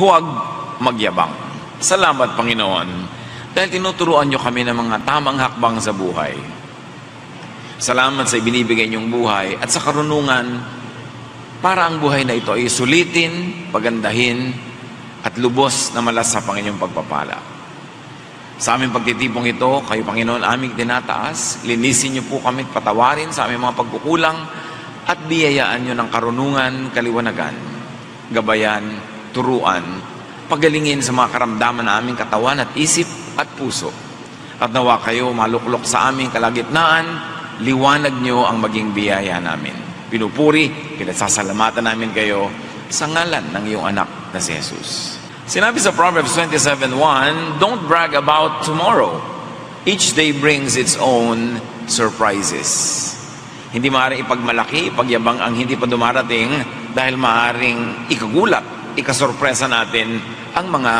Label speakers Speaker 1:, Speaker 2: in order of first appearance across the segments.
Speaker 1: huwag magyabang. Salamat, Panginoon, dahil tinuturuan niyo kami ng mga tamang hakbang sa buhay. Salamat sa ibinibigay niyong buhay at sa karunungan para ang buhay na ito ay sulitin, pagandahin, at lubos na malas sa Panginoong pagpapala. Sa aming pagtitipong ito, kayo Panginoon aming tinataas, linisin niyo po kami at patawarin sa aming mga pagkukulang at biyayaan niyo ng karunungan, kaliwanagan, gabayan, turuan, pagalingin sa mga karamdaman na aming katawan at isip at puso. At nawa kayo maluklok sa aming kalagitnaan, liwanag niyo ang maging biyaya namin. Pinupuri, pinasasalamatan namin kayo sa ngalan ng iyong anak na si Jesus. Sinabi sa Proverbs 27.1, Don't brag about tomorrow. Each day brings its own surprises. Hindi maaaring ipagmalaki, ipagyabang ang hindi pa dumarating dahil maaaring ikagulat, ikasorpresa natin ang mga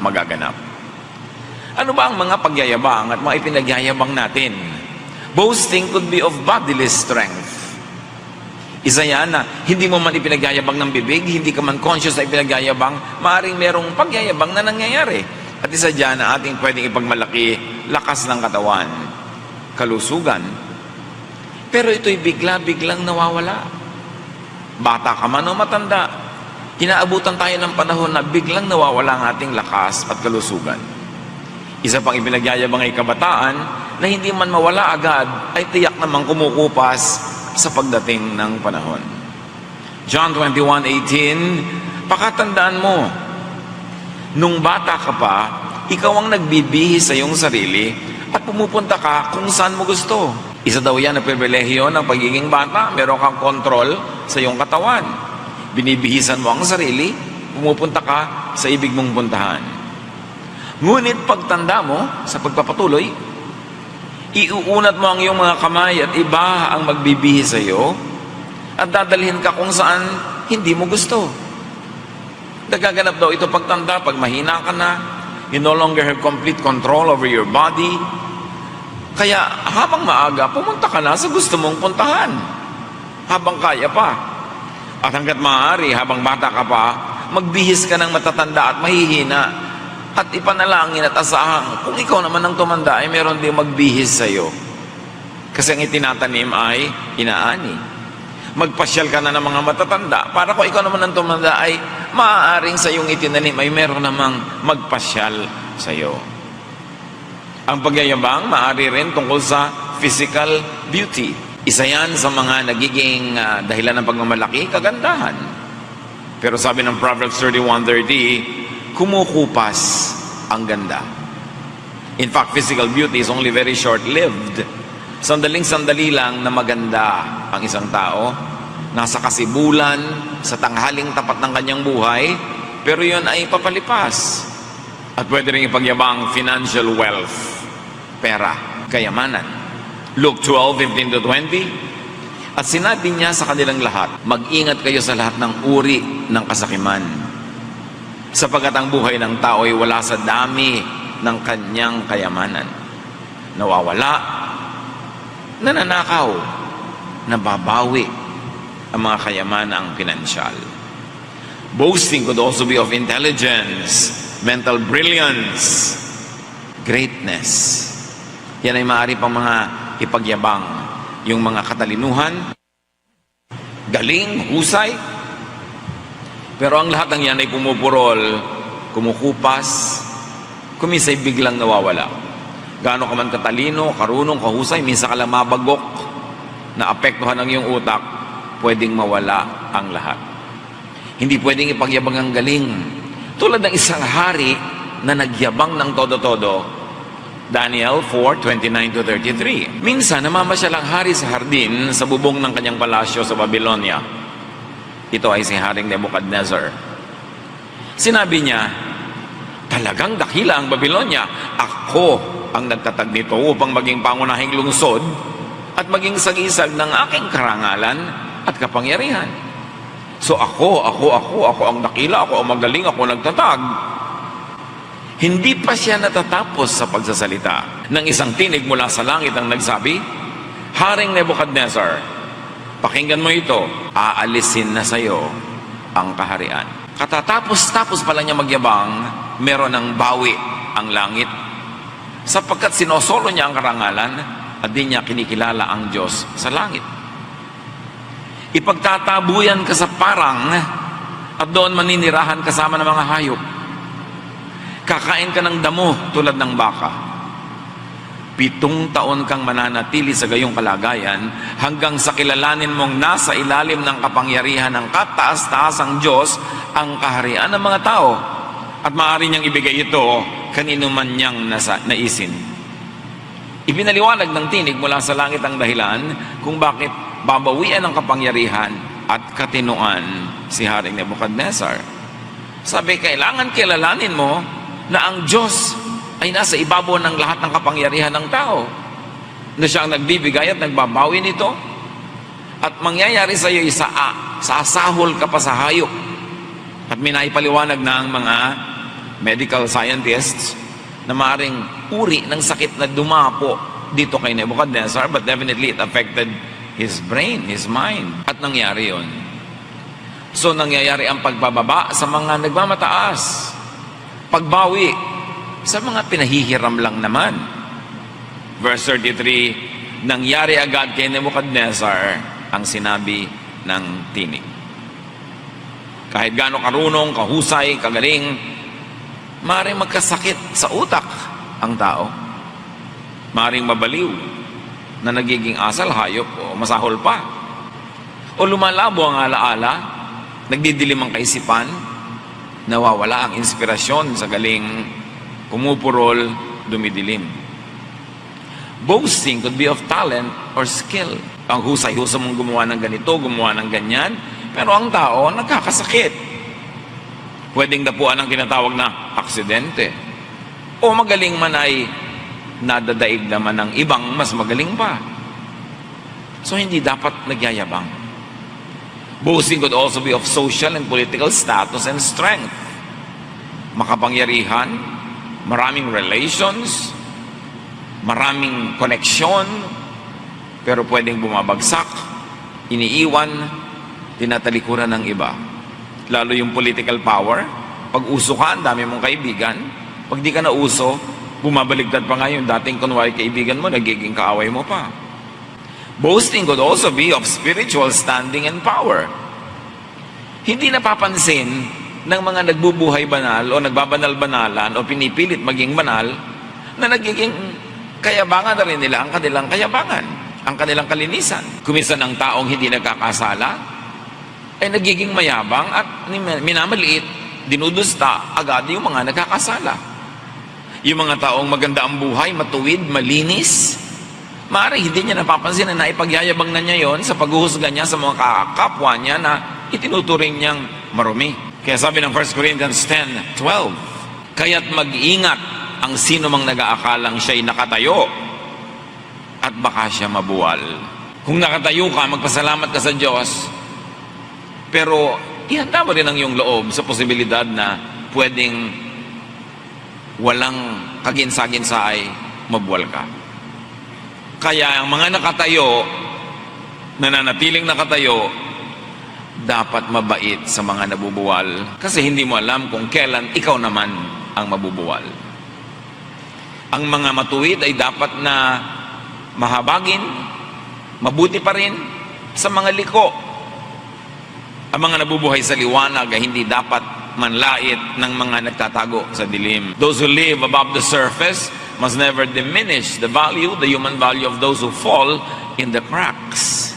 Speaker 1: magaganap. Ano ba ang mga pagyayabang at mga ipinagyayabang natin? Boasting could be of bodily strength. Isa yan na hindi mo man ipinagyayabang ng bibig, hindi ka man conscious na ipinagyayabang, maaaring merong pagyayabang na nangyayari. At isa dyan na ating pwedeng ipagmalaki, lakas ng katawan, kalusugan. Pero ito'y bigla-biglang nawawala. Bata ka man o matanda, inaabutan tayo ng panahon na biglang nawawala ang ating lakas at kalusugan. Isa pang ipinagyayabang ay kabataan na hindi man mawala agad ay tiyak namang kumukupas sa pagdating ng panahon. John 21:18 Pakatandaan mo, nung bata ka pa, ikaw ang nagbibihis sa iyong sarili at pumupunta ka kung saan mo gusto. Isa daw yan na pribilehiyo ng pagiging bata. Meron kang kontrol sa iyong katawan. Binibihisan mo ang sarili, pumupunta ka sa ibig mong puntahan. Ngunit pagtanda mo sa pagpapatuloy, iuunat mo ang iyong mga kamay at iba ang magbibihis sa iyo at dadalhin ka kung saan hindi mo gusto. Nagaganap daw ito pagtanda, pag mahina ka na, you no longer have complete control over your body. Kaya habang maaga, pumunta ka na sa gusto mong puntahan. Habang kaya pa. At hanggat maaari, habang bata ka pa, magbihis ka ng matatanda at mahihina at ipanalangin at asahan kung ikaw naman ang tumanda ay meron din magbihis sa iyo. Kasi ang itinatanim ay inaani. Magpasyal ka na ng mga matatanda para kung ikaw naman ang tumanda ay maaaring sa iyong itinanim ay meron namang magpasyal sa iyo. Ang pagyayabang maaari rin tungkol sa physical beauty. Isa yan sa mga nagiging ah, dahilan ng pagmamalaki, kagandahan. Pero sabi ng Proverbs 31.30, kumukupas ang ganda. In fact, physical beauty is only very short-lived. Sandaling-sandali lang na maganda ang isang tao. Nasa kasibulan, sa tanghaling tapat ng kanyang buhay, pero yun ay papalipas. At pwede rin ipagyabang financial wealth, pera, kayamanan. Luke 12, 15 to 20, At sinabi niya sa kanilang lahat, mag-ingat kayo sa lahat ng uri ng kasakiman sapagat ang buhay ng tao ay wala sa dami ng kanyang kayamanan. Nawawala, nananakaw, nababawi ang mga kayamanang pinansyal. Boasting could also be of intelligence, mental brilliance, greatness. Yan ay maaari pang mga ipagyabang, yung mga katalinuhan, galing, husay, pero ang lahat ng yan ay pumupurol, kumukupas, kumisay biglang nawawala. Gaano ka man katalino, karunong, kahusay, minsan ka lang mabagok na apektuhan ng iyong utak, pwedeng mawala ang lahat. Hindi pwedeng ipagyabang ang galing. Tulad ng isang hari na nagyabang ng todo-todo, Daniel 4:29 to 33. Minsan namamasyal ang hari sa hardin sa bubong ng kanyang palasyo sa Babylonia. Ito ay si Haring Nebuchadnezzar. Sinabi niya, talagang dakila ang Babylonia. Ako ang nagtatag nito upang maging pangunahing lungsod at maging sagisag ng aking karangalan at kapangyarihan. So ako, ako, ako, ako ang dakila, ako ang magaling, ako ang nagtatag. Hindi pa siya natatapos sa pagsasalita. Nang isang tinig mula sa langit ang nagsabi, Haring Nebuchadnezzar, Pakinggan mo ito, aalisin na sa iyo ang kaharian. Katatapos-tapos pala niya magyabang, meron ng bawi ang langit. Sapagkat sinosolo niya ang karangalan at di niya kinikilala ang Diyos sa langit. Ipagtatabuyan ka sa parang at doon maninirahan kasama ng mga hayop. Kakain ka ng damo tulad ng baka. Pitong taon kang mananatili sa gayong kalagayan hanggang sa kilalanin mong nasa ilalim ng kapangyarihan ng kataas-taasang Diyos ang kaharian ng mga tao at maaari niyang ibigay ito kanino man niyang nasa, naisin. Ipinaliwanag ng tinig mula sa langit ang dahilan kung bakit babawian ng kapangyarihan at katinuan si Haring Nebuchadnezzar. Sabi, kailangan kilalanin mo na ang Diyos ay nasa ibabaw ng lahat ng kapangyarihan ng tao. Na siya ang nagbibigay at nagbabawi nito. At mangyayari sa iyo isa, sasahol ka pa sa hayop. At minaipaliwanag na ang mga medical scientists na maring uri ng sakit na dumapo dito kay Nebuchadnezzar but definitely it affected his brain, his mind. At nangyari yon. So nangyayari ang pagbababa sa mga nagmamataas. Pagbawi sa mga pinahihiram lang naman. Verse 33, nangyari agad kay Nebuchadnezzar ang sinabi ng tinig. Kahit gaano karunong, kahusay, kagaling, maaaring magkasakit sa utak ang tao. Maaaring mabaliw na nagiging asal, hayop o masahol pa. O lumalabo ang alaala, nagdidilim ang kaisipan, nawawala ang inspirasyon sa galing pumupurol, dumidilim. Boasting could be of talent or skill. Ang husay-husay mong gumawa ng ganito, gumawa ng ganyan, pero ang tao nagkakasakit. Pwedeng dapuan ang tinatawag na aksidente. O magaling man ay nadadaig naman ng ibang mas magaling pa. So hindi dapat nagyayabang. Boasting could also be of social and political status and strength. Makapangyarihan, maraming relations, maraming koneksyon, pero pwedeng bumabagsak, iniiwan, tinatalikuran ng iba. Lalo yung political power, pag uso ka, ang dami mong kaibigan, pag di ka na uso, bumabaligtad pa nga yung dating kunwari kaibigan mo, nagiging kaaway mo pa. Boasting could also be of spiritual standing and power. Hindi napapansin ng mga nagbubuhay banal o nagbabanal-banalan o pinipilit maging banal na nagiging kayabangan na rin nila ang kanilang kayabangan, ang kanilang kalinisan. Kumisan ng taong hindi nagkakasala ay nagiging mayabang at minamaliit, dinudusta agad yung mga nagkakasala. Yung mga taong maganda ang buhay, matuwid, malinis, Maaari hindi niya napapansin na naipagyayabang na niya yon sa paghuhusga niya sa mga kapwa niya na itinuturing niyang marumi. Kaya sabi ng 1 Corinthians 10, 12, Kaya't mag-ingat ang sino mang nag-aakalang siya'y nakatayo at baka siya mabuwal. Kung nakatayo ka, magpasalamat ka sa Diyos, pero ihanda mo rin ang iyong loob sa posibilidad na pwedeng walang kaginsa-ginsa ay mabuwal ka. Kaya ang mga nakatayo, nananatiling nakatayo, dapat mabait sa mga nabubuwal. Kasi hindi mo alam kung kailan ikaw naman ang mabubuwal. Ang mga matuwid ay dapat na mahabagin, mabuti pa rin sa mga liko. Ang mga nabubuhay sa liwanag ay hindi dapat manlait ng mga nagtatago sa dilim. Those who live above the surface must never diminish the value, the human value of those who fall in the cracks.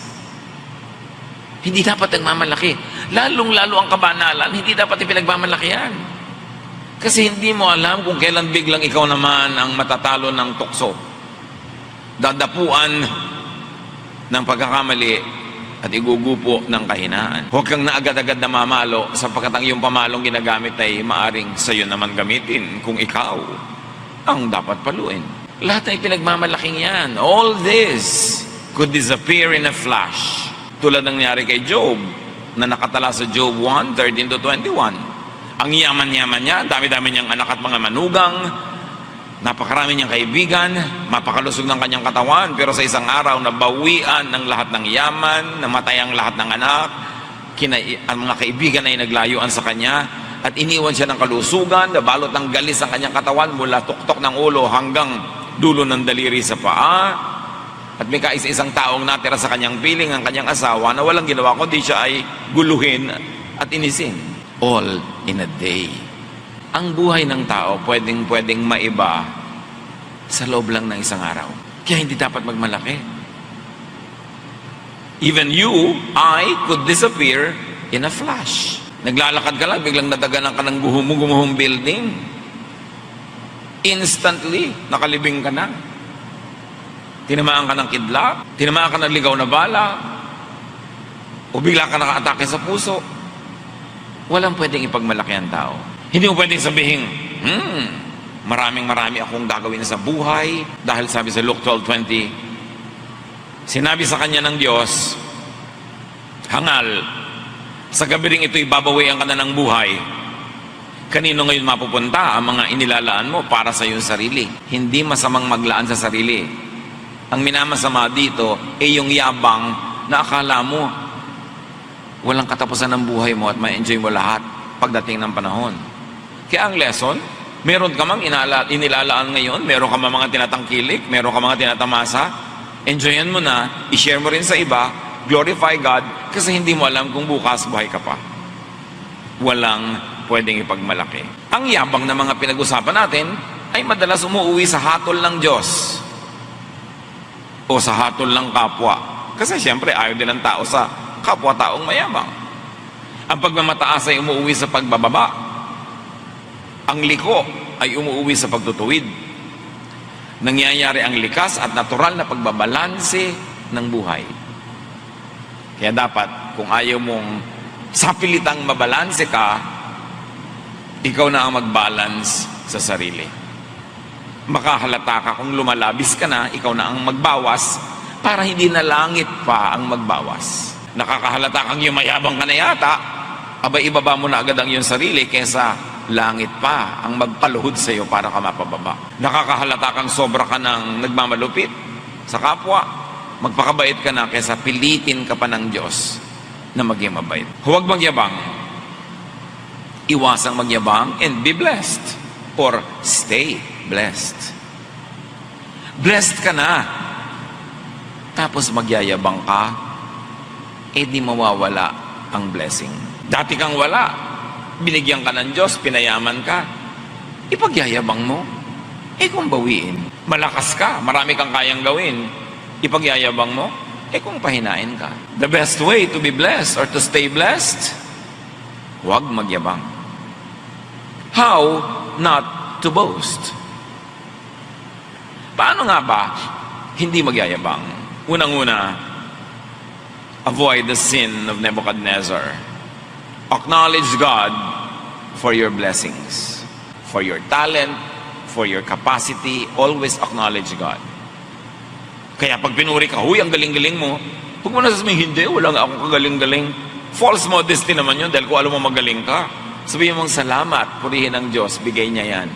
Speaker 1: Hindi dapat nagmamalaki. Lalong-lalo ang kabanalan, hindi dapat ipinagmamalaki yan. Kasi hindi mo alam kung kailan biglang ikaw naman ang matatalo ng tukso. Dadapuan ng pagkakamali at igugupo ng kahinaan. Huwag kang naagad-agad na mamalo sapagkat ang iyong pamalong ginagamit ay maaring sa'yo naman gamitin kung ikaw ang dapat paluin. Lahat ay pinagmamalaking yan. All this could disappear in a flash. Tulad ng nangyari kay Job, na nakatala sa Job 1, 13 to 21. Ang yaman-yaman niya, dami-dami niyang anak at mga manugang, napakarami niyang kaibigan, mapakalusog ng kanyang katawan, pero sa isang araw, nabawian ng lahat ng yaman, namatay ang lahat ng anak, kina, ang mga kaibigan ay naglayuan sa kanya at iniwan siya ng kalusugan, nabalot ng galis ang kanyang katawan mula tuktok ng ulo hanggang dulo ng daliri sa paa. At may kaisa-isang taong natira sa kanyang piling ang kanyang asawa na walang ginawa kundi siya ay guluhin at inisin. All in a day. Ang buhay ng tao pwedeng pwedeng maiba sa loob lang ng isang araw. Kaya hindi dapat magmalaki. Even you, I, could disappear in a flash. Naglalakad ka lang, biglang nadaganan ka ng guhumong-gumuhong building. Instantly, nakalibing ka na. Tinamaan ka ng kidlat, tinamaan ka ng ligaw na bala, o bigla ka nakaatake sa puso. Walang pwedeng ipagmalaki ang tao. Hindi mo pwedeng sabihin, hmm, maraming marami akong gagawin sa buhay dahil sabi sa Luke 12.20, Sinabi sa kanya ng Diyos, Hangal, sa gabi ring ito'y babawian ka na ng buhay. Kanino ngayon mapupunta ang mga inilalaan mo para sa iyong sarili? Hindi masamang maglaan sa sarili. Ang minamasama dito ay yung yabang na akala mo walang katapusan ng buhay mo at ma-enjoy mo lahat pagdating ng panahon. Kaya ang lesson, meron ka mang inala, inilalaan ngayon, meron ka mang mga tinatangkilik, meron ka mga tinatamasa, enjoyan mo na, i-share mo rin sa iba, glorify God, kasi hindi mo alam kung bukas buhay ka pa. Walang pwedeng ipagmalaki. Ang yabang na mga pinag-usapan natin ay madalas umuwi sa hatol ng Diyos o sa hatol ng kapwa. Kasi siyempre ayaw din ng tao sa kapwa-taong mayabang. Ang pagmamataas ay umuwi sa pagbababa. Ang liko ay umuwi sa pagtutuwid nangyayari ang likas at natural na pagbabalanse ng buhay. Kaya dapat, kung ayaw mong sapilitang mabalanse ka, ikaw na ang mag-balance sa sarili. Makahalata ka kung lumalabis ka na, ikaw na ang magbawas para hindi na langit pa ang magbawas. Nakakahalata kang yumayabang ka na yata, abay ibaba mo na agad ang iyong sarili kesa langit pa ang magpaluhod sa iyo para ka mapababa. Nakakahalata kang sobra ka ng nagmamalupit sa kapwa. Magpakabait ka na kaysa pilitin ka pa ng Diyos na maging mabait. Huwag magyabang. Iwasang magyabang and be blessed. Or stay blessed. Blessed ka na. Tapos magyayabang ka, eh di mawawala ang blessing. Dati kang wala, binigyan ka ng Diyos, pinayaman ka, ipagyayabang mo. Eh kung bawiin, malakas ka, marami kang kayang gawin, ipagyayabang mo, eh kung pahinain ka. The best way to be blessed or to stay blessed, huwag magyabang. How not to boast? Paano nga ba hindi magyayabang? Unang-una, avoid the sin of Nebuchadnezzar. Acknowledge God for your blessings, for your talent, for your capacity. Always acknowledge God. Kaya pag pinuri ka, huy, ang galing-galing mo, huwag mo na sasabihin, hindi, wala nga akong kagaling-galing. False modesty naman yun dahil kung alam mo magaling ka. Sabihin mong salamat, purihin ng Diyos, bigay niya yan.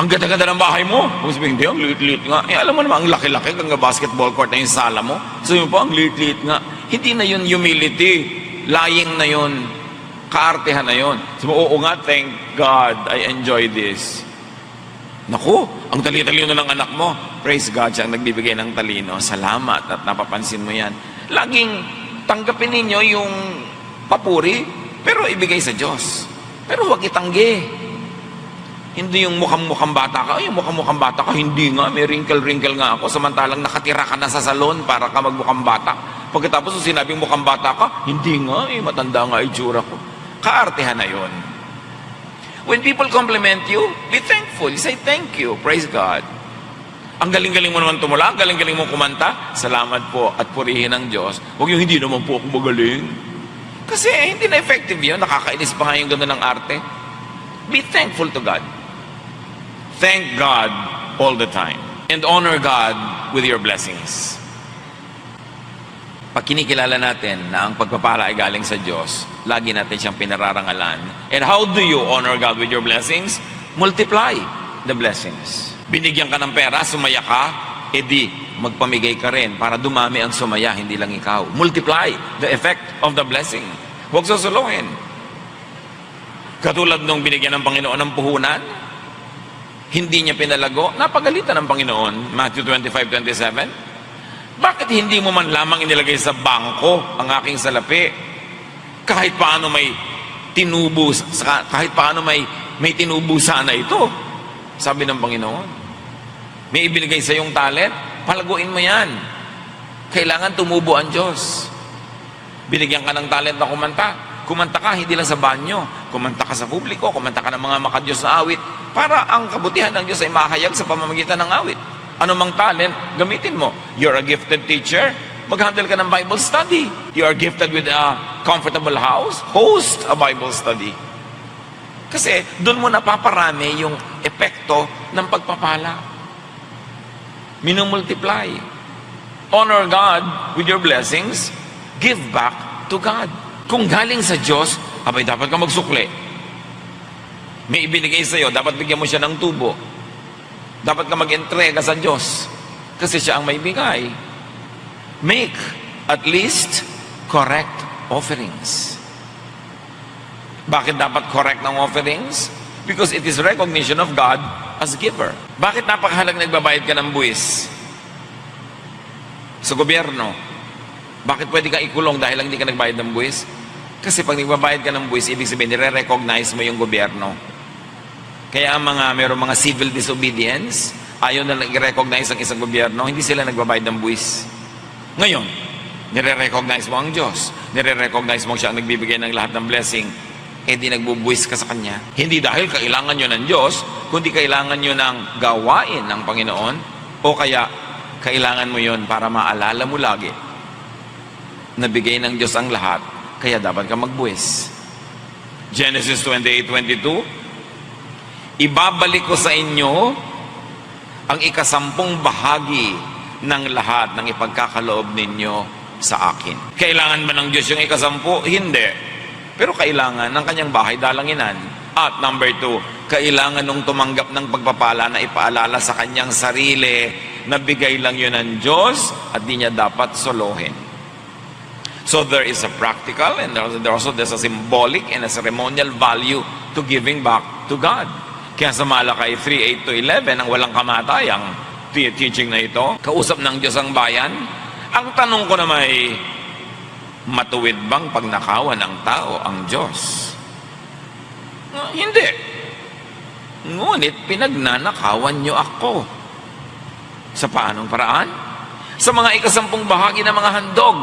Speaker 1: Ang ganda-ganda ng bahay mo. Huwag sabihin, hindi, ang liit-liit nga. Eh, alam mo naman, ang laki-laki, hanggang basketball court na yung sala mo. Sabihin mo po, ang liit-liit nga. Hindi na yun humility. Lying na yun. Kaartehan na yun. Sabi mo, oo nga, thank God, I enjoy this. Naku, ang tali-talino ng anak mo. Praise God, siya nagbibigay ng talino. Salamat at napapansin mo yan. Laging tanggapin ninyo yung papuri, pero ibigay sa Diyos. Pero huwag itanggi. Hindi yung mukhang-mukhang bata ka. Ay, mukhang-mukhang bata ka. Hindi nga, may wrinkle-wrinkle nga ako. Samantalang nakatira ka na sa salon para ka magmukhang bata. Pagkatapos sinabing mukhang bata ka, hindi nga, eh, matanda nga itsura ko. Kaartehan na yon. When people compliment you, be thankful. Say thank you. Praise God. Ang galing-galing mo naman tumula, ang galing-galing mo kumanta, salamat po at purihin ng Diyos. Huwag yung hindi naman po ako magaling. Kasi eh, hindi na effective yun. Nakakainis pa nga yung ganda ng arte. Be thankful to God. Thank God all the time. And honor God with your blessings. Pag kinikilala natin na ang pagpapala ay galing sa Diyos, lagi natin siyang pinararangalan. And how do you honor God with your blessings? Multiply the blessings. Binigyan ka ng pera, sumaya ka, edi magpamigay ka rin para dumami ang sumaya, hindi lang ikaw. Multiply the effect of the blessing. Huwag susuluhin. Katulad nung binigyan ng Panginoon ng puhunan, hindi niya pinalago, napagalitan ng Panginoon, Matthew 25:27. Bakit hindi mo man lamang inilagay sa bangko ang aking salapi? Kahit paano may tinubo, kahit paano may, may tinubo sana ito. Sabi ng Panginoon. May ibinigay sa iyong talent, palaguin mo yan. Kailangan tumubo ang Diyos. Binigyan ka ng talent na kumanta. Kumanta ka, hindi lang sa banyo. Kumanta ka sa publiko, kumanta ka ng mga makadiyos na awit. Para ang kabutihan ng Diyos ay mahayag sa pamamagitan ng awit. Ano mang talent, gamitin mo. You're a gifted teacher, mag-handle ka ng Bible study. You are gifted with a comfortable house, host a Bible study. Kasi doon mo napaparami yung epekto ng pagpapala. Minumultiply. Honor God with your blessings, give back to God. Kung galing sa Diyos, abay dapat ka magsukli. May ibinigay sa iyo, dapat bigyan mo siya ng tubo. Dapat ka mag-entrega sa Diyos. Kasi siya ang may bigay. Make at least correct offerings. Bakit dapat correct ng offerings? Because it is recognition of God as giver. Bakit napakahalag nagbabayad ka ng buwis? Sa gobyerno. Bakit pwede ka ikulong dahil lang hindi ka nagbayad ng buwis? Kasi pag nagbabayad ka ng buwis, ibig sabihin, nire-recognize mo yung gobyerno. Kaya ang mga, mayroong mga civil disobedience, ayaw na nag-recognize ang isang gobyerno, hindi sila nagbabayad ng buwis. Ngayon, nire-recognize mo ang Diyos. Nire-recognize mo siya ang nagbibigay ng lahat ng blessing. Eh di nagbubuwis ka sa Kanya. Hindi dahil kailangan nyo ng Diyos, kundi kailangan nyo ng gawain ng Panginoon, o kaya kailangan mo yon para maalala mo lagi na bigay ng Diyos ang lahat, kaya dapat ka magbuwis. Genesis 28:22 Ibabalik ko sa inyo ang ikasampung bahagi ng lahat ng ipagkakaloob ninyo sa akin. Kailangan ba ng Diyos yung ikasampu? Hindi. Pero kailangan ng kanyang bahay dalanginan. At number two, kailangan nung tumanggap ng pagpapala na ipaalala sa kanyang sarili na bigay lang yun ng Diyos at di niya dapat solohin. So there is a practical and there also there's a symbolic and a ceremonial value to giving back to God. Kaya sa Malakay 3, 8 to 11, ang walang kamatayang te- teaching na ito, kausap ng Diyos ang bayan. Ang tanong ko na may matuwid bang pagnakawan ng tao ang Diyos? Ah, hindi. Ngunit pinagnanakawan niyo ako. Sa paanong paraan? Sa mga ikasampung bahagi ng mga handog,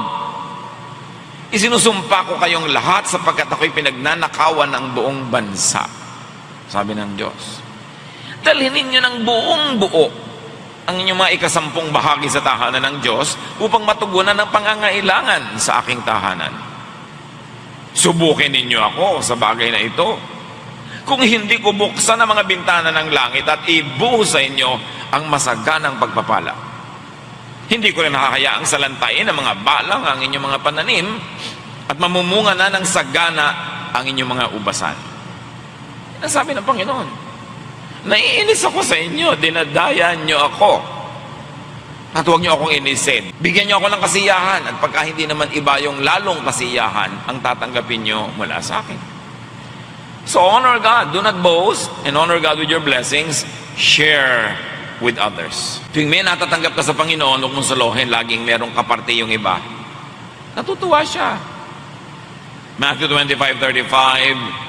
Speaker 1: Isinusumpa ko kayong lahat sapagkat ako'y pinagnanakawan ng buong bansa. Sabi ng Diyos. Dalhin ninyo ng buong buo ang inyong mga ikasampung bahagi sa tahanan ng Diyos upang matugunan ang pangangailangan sa aking tahanan. Subukin ninyo ako sa bagay na ito. Kung hindi ko buksan ang mga bintana ng langit at ibuhos sa inyo ang masaganang pagpapala. Hindi ko rin nakahayaang salantain ng mga balang ang inyong mga pananim at mamumunga na ng sagana ang inyong mga ubasan. Ang sabi ng Panginoon. Naiinis ako sa inyo, dinadaya niyo ako. At huwag niyo akong inisin. Bigyan niyo ako ng kasiyahan at pagka hindi naman iba yung lalong kasiyahan ang tatanggapin niyo mula sa akin. So honor God. Do not boast and honor God with your blessings. Share with others. Tuwing may natatanggap ka sa Panginoon, huwag mong salohin, laging merong kaparte yung iba. Natutuwa siya. Matthew 25:35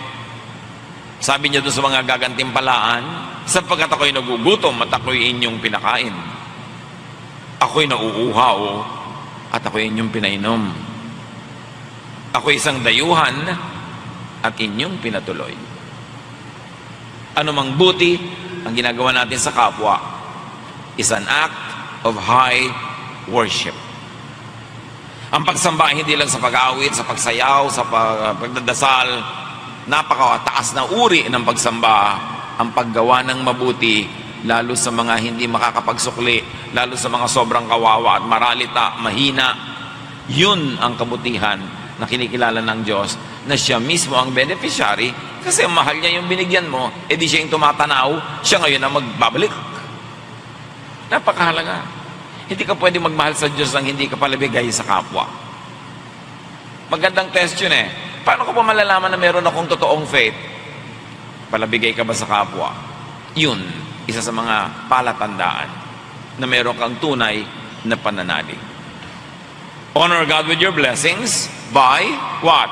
Speaker 1: Sabi niya doon sa mga gagantimpalaan, sapagkat ako'y nagugutom at ako'y inyong pinakain. Ako'y nauuhaw at ako'y inyong pinainom. Ako'y isang dayuhan at inyong pinatuloy. Ano mang buti ang ginagawa natin sa kapwa is an act of high worship. Ang pagsamba hindi lang sa pag-awit, sa pagsayaw, sa pag- pagdadasal, napakataas na uri ng pagsamba ang paggawa ng mabuti lalo sa mga hindi makakapagsukli, lalo sa mga sobrang kawawa at maralita, mahina. Yun ang kabutihan na kinikilala ng Diyos na siya mismo ang beneficiary kasi ang mahal niya yung binigyan mo, edi siya yung tumatanaw, siya ngayon ang magbabalik. Napakahalaga. Hindi ka pwede magmahal sa Diyos nang hindi ka palabigay sa kapwa. Magandang test yun eh. Paano ko pa malalaman na meron akong totoong faith? Palabigay ka ba sa kapwa? Yun, isa sa mga palatandaan na meron kang tunay na pananalig. Honor God with your blessings by what?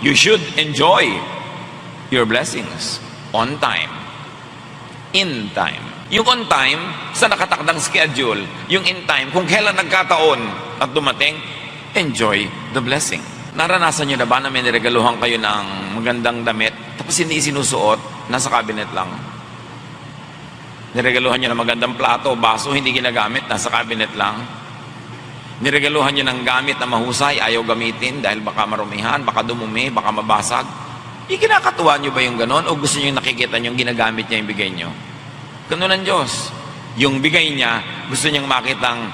Speaker 1: You should enjoy your blessings on time. In time. Yung on time, sa nakatakdang schedule. Yung in time, kung kailan nagkataon at dumating, enjoy the blessing. Naranasan nyo na ba na may niregaluhan kayo ng magandang damit, tapos hindi sinusuot, nasa cabinet lang? Niregaluhan nyo ng magandang plato, baso, hindi ginagamit, nasa cabinet lang? Niregaluhan nyo ng gamit na mahusay, ayaw gamitin dahil baka marumihan, baka dumumi, baka mabasag. Ikinakatuwa nyo ba yung ganon o gusto nyo nakikita nyo yung ginagamit niya yung bigay nyo? Ganun ang Diyos. Yung bigay niya, gusto niyang makitang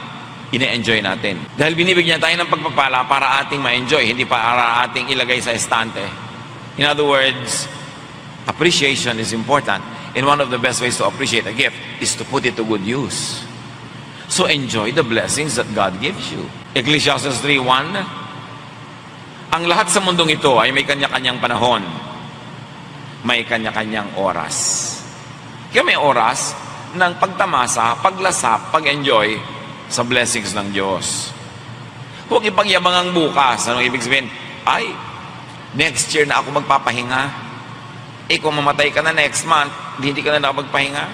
Speaker 1: ine-enjoy natin. Dahil binibigyan tayo ng pagpapala para ating ma-enjoy, hindi para ating ilagay sa estante. In other words, appreciation is important. And one of the best ways to appreciate a gift is to put it to good use. So enjoy the blessings that God gives you. Ecclesiastes 3.1 Ang lahat sa mundong ito ay may kanya-kanyang panahon. May kanya-kanyang oras. Kaya may oras ng pagtamasa, paglasap, pag-enjoy sa blessings ng Diyos. Huwag ipagyabang ang bukas. Anong ibig sabihin? Ay, next year na ako magpapahinga. Eh kung mamatay ka na next month, hindi ka na nakapagpahinga.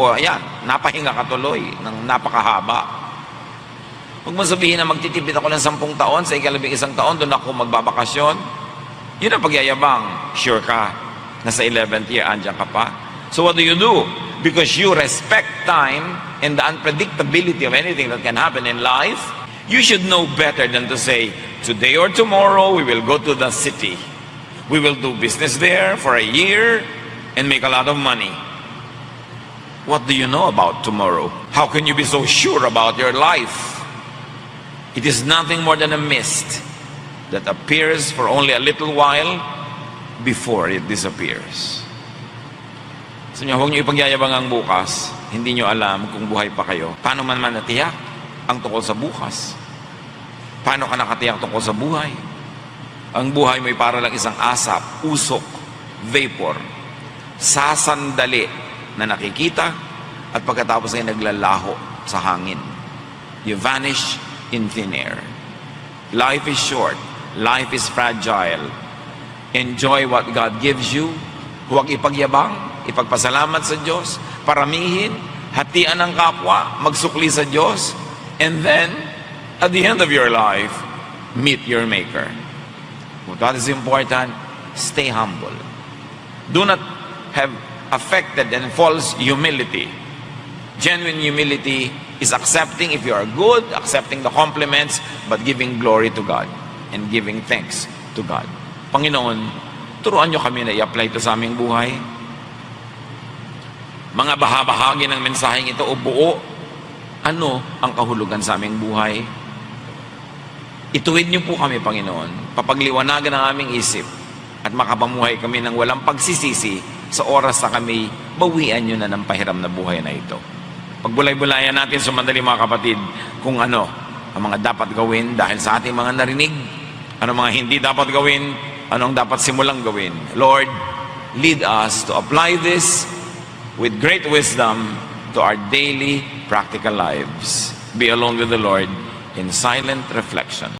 Speaker 1: O ayan, napahinga ka tuloy ng napakahaba. Huwag mo sabihin na magtitipid ako ng sampung taon, sa ikalabing isang taon, doon ako magbabakasyon. Yun ang pagyayabang. Sure ka, nasa 11th year, andyan ka pa. So what do you do? Because you respect time and the unpredictability of anything that can happen in life, you should know better than to say, today or tomorrow, we will go to the city. We will do business there for a year and make a lot of money. What do you know about tomorrow? How can you be so sure about your life? It is nothing more than a mist that appears for only a little while before it disappears. So nyo, huwag nyo ipagyayabang ang bukas. Hindi nyo alam kung buhay pa kayo. Paano man man natiyak ang tungkol sa bukas? Paano ka nakatiyak tungkol sa buhay? Ang buhay mo ay para lang isang asap, usok, vapor, sasandali na nakikita at pagkatapos ay naglalaho sa hangin. You vanish in thin air. Life is short. Life is fragile. Enjoy what God gives you. Huwag ipagyabang, ipagpasalamat sa Diyos, paramihin, hatian ng kapwa, magsukli sa Diyos, and then, at the end of your life, meet your Maker. What is important, stay humble. Do not have affected and false humility. Genuine humility is accepting if you are good, accepting the compliments, but giving glory to God and giving thanks to God. Panginoon, turuan nyo kami na i-apply ito sa aming buhay. Mga bahabahagi ng mensaheng ito o buo, ano ang kahulugan sa aming buhay? Ituwid niyo po kami, Panginoon, papagliwanagan ang aming isip at makapamuhay kami ng walang pagsisisi sa oras na kami bawian nyo na ng pahiram na buhay na ito. Pagbulay-bulayan natin sa mandali mga kapatid kung ano ang mga dapat gawin dahil sa ating mga narinig, ano mga hindi dapat gawin, anong dapat simulang gawin. Lord, lead us to apply this with great wisdom to our daily practical lives. Be alone with the Lord in silent reflection.